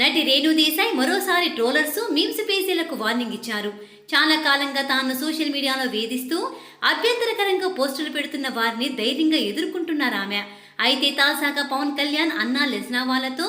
నటి రేణుదేశాయ్ మరోసారి trollers memes పేజీలకు warning ఇచ్చారు. చాలా కాలంగా తాను సోషల్ మీడియాలో వేధిస్తూ అభ్యంతరకరంగా పోస్టులు పెడుతున్న వారిని ధైర్యంగా ఎదుర్కొంటున్నారు ఆమె. అయితే తాజాగా పవన్ కళ్యాణ్ అన్నా లెస్నావాలతో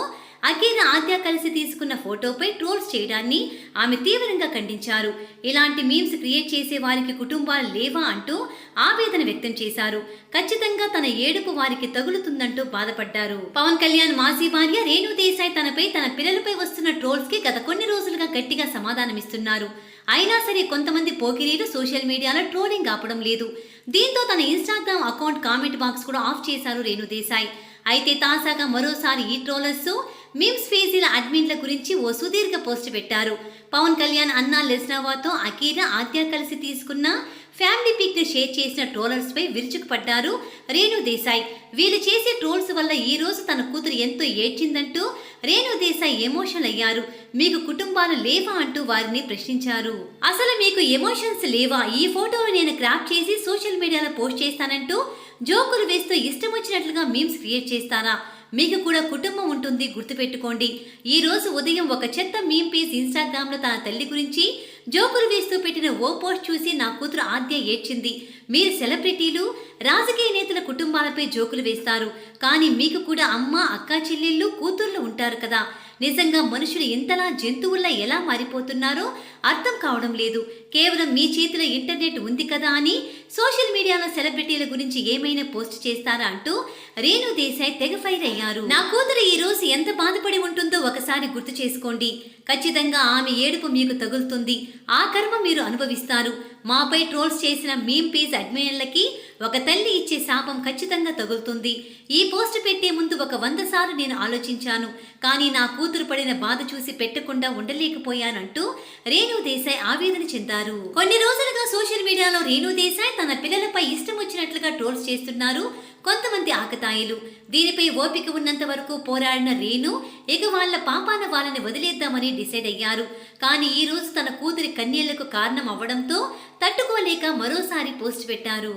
అఖీర ఆద్య కలిసి తీసుకున్న ఫోటోపై ట్రోల్స్ చేయడాన్ని ఆమె తీవ్రంగా ఖండించారు. ఇలాంటి మీమ్స్ క్రియేట్ చేసే వారికి కుటుంబాలు లేవా అంటూ ఆవేదన వ్యక్తం చేశారు. ఖచ్చితంగా తన ఏడుపు వారికి తగులుతుందంటూ బాధపడ్డారు. పవన్ కళ్యాణ్ మాజీ భార్య రేణు దేశాయ్ తనపై తన పిల్లలపై వస్తున్న ట్రోల్స్కి గత కొన్ని రోజులుగా గట్టిగా సమాధానమిస్తున్నారు. అయినా సరే కొంతమంది పోకిరీలు సోషల్ మీడియాలో ట్రోలింగ్ ఆపడం లేదు. దీంతో తన ఇన్స్టాగ్రామ్ అకౌంట్ కామెంట్ బాక్స్ కూడా ఆఫ్ చేశారు రేణు దేశాయ్. అయితే తాజాగా మరోసారి ఈ ట్రోలర్స్ మీమ్స్ పేజీల అడ్మిన్ల గురించి ఓ సుదీర్ఘ పోస్ట్ పెట్టారు. పవన్ కళ్యాణ్ అన్నా లెస్నావాతో అకీరా ఆద్య కలిసి తీసుకున్న ఫ్యామిలీ పిక్ని షేర్ చేసిన ట్రోలర్స్ పై విరుచుకుపడ్డారు రేణు దేశాయ్. వీళ్ళు చేసే ట్రోల్స్ వల్ల ఈ రోజు తన కూతురు ఎంతో ఏడ్చిందంటూ రేణు దేశాయ్ ఎమోషనల్ అయ్యారు. మీకు కుటుంబాలు లేవా అంటూ వారిని ప్రశ్నించారు. అసలు మీకు ఎమోషన్స్ లేవా? ఈ ఫోటోను నేను క్రాప్ చేసి సోషల్ మీడియాలో పోస్ట్ చేస్తానంటూ జోకులు వేస్తూ ఇష్టం వచ్చినట్లుగా మీమ్స్ క్రియేట్ చేస్తారా? మీకు కూడా కుటుంబం ఉంటుంది గుర్తుపెట్టుకోండి. ఈ రోజు ఉదయం ఒక చెత్త మీమ్ పేజ్ ఇన్స్టాగ్రామ్లో తన తల్లి గురించి జోకులు వేస్తూ పెట్టిన ఓ పోస్ట్ చూసి నా కూతురు ఆద్య ఏడ్చింది. మీరు సెలబ్రిటీలు రాజకీయ నేతల కుటుంబాలపై జోకులు వేస్తారు. కానీ మీకు కూడా అమ్మ అక్క చెల్లెళ్ళు కూతుర్లు ఉంటారు కదా. నిజంగా మనుషులు ఎంతలా జంతువుల్లా ఎలా మారిపోతున్నారో అర్థం కావడం లేదు. కేవలం మీ చేతిలో ఇంటర్నెట్ ఉంది కదా అని సోషల్ మీడియాలో సెలబ్రిటీల గురించి ఏమైనా పోస్ట్ చేస్తారా అంటూ రేణు దేశాయ్ తెగ ఫైర్ అయ్యారు. నా కూతురు ఈ రోజు బాధపడి ఉంటుందో ఒకసారి గుర్తు చేసుకోండి. ఖచ్చితంగా ఆమె ఏడుపు మీకు తగులుతుంది. ఆ కర్మ మీరు అనుభవిస్తారు. మాపై ట్రోల్స్ చేసిన మీమ్ పేజ్ అడ్మినర్లకి ఒక తల్లి ఇచ్చే శాపం ఖచ్చితంగా తగులుతుంది. ఈ పోస్ట్ పెట్టే ముందు ఒక వంద సార్లు నేను ఆలోచించాను. కానీ నా కూతురు పడిన బాధ చూసి పెట్టకుండా ఉండలేకపోయానంటూ రేణు దేశాయ్ ఆవేదన చెందారు. కొన్ని రోజులుగా సోషల్ మీడియా మీడియాలో రేణు దేశాయ్ తన పిల్లలపై ఇష్టం వచ్చినట్లుగా ట్రోల్స్ చేస్తున్నారు కొంతమంది ఆకతాయిలు. దీనిపై ఓపిక ఉన్నంత వరకు పోరాడిన రేణు ఇక వాళ్ళ పాపాన వాళ్ళని వదిలేద్దామని డిసైడ్ అయ్యారు. కానీ ఈ రోజు తన కూతురి కన్నీళ్ళకు కారణం అవ్వడంతో తట్టుకోలేక మరోసారి పోస్ట్ పెట్టారు.